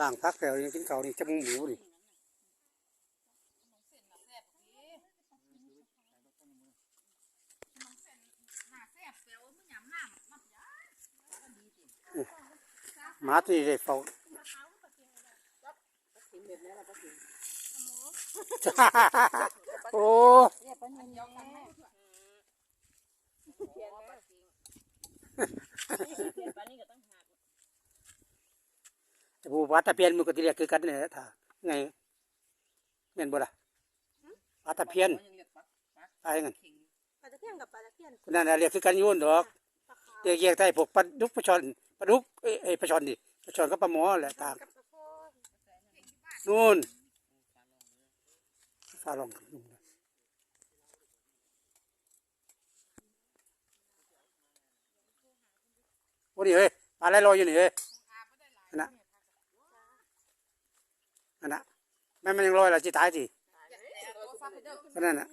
ล่างพักแล้วยังกินเขาวนี่จมูกหมูนี่หมาที่ได้เฝ้าโอ้ แต่ผู้วัดตะเพียนมันก็ที่เรียกคือกันเนี่ยถ้าไงแม่นบ่ล่ะวัดตะเพียนอะไรเงี้ยปลาตะเพียนกับปลาตะเพียนนั่นน่ะเรียกคือกันอยุ่นดอกปลาขาวเรียกแยกได้พวกปลาดุกปลาช่อนปลาดุกเอ้ยเอ้ยปลาช่อนดิปลาช่อนก็ปลาหมอแหละต่างกับปลาโพนนู่นฟ้าลองนู่นนะโอ้ดิเฮ้ยปลาอะไรลอยอยู่นี่เฮ้ยอันน่ะ อันน่ะแม่มันยังลอยละจิตายสิก็นั่นน่ะ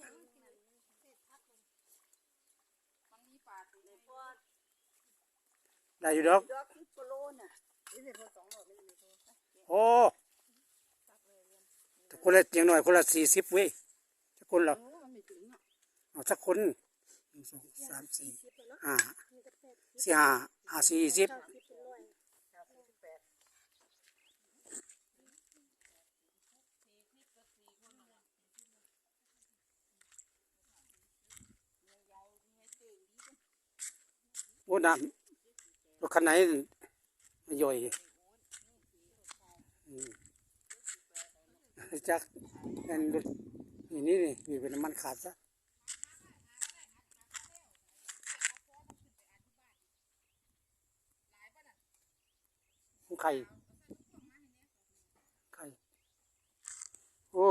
ได้อยู่ดอกโอ้คนละอย่างหน้อยคนละสี่สิบเว้ยสักคนละเอาสักคนหนึ่งสองสามสี่ห้าสี่ห้าห้าสี่สิบ อ้น้ำรถคันไหนมันย่อยจากนั่นรถนี่นี่มีเป็นน้ำมันขาดซะไข่ไข่โอ้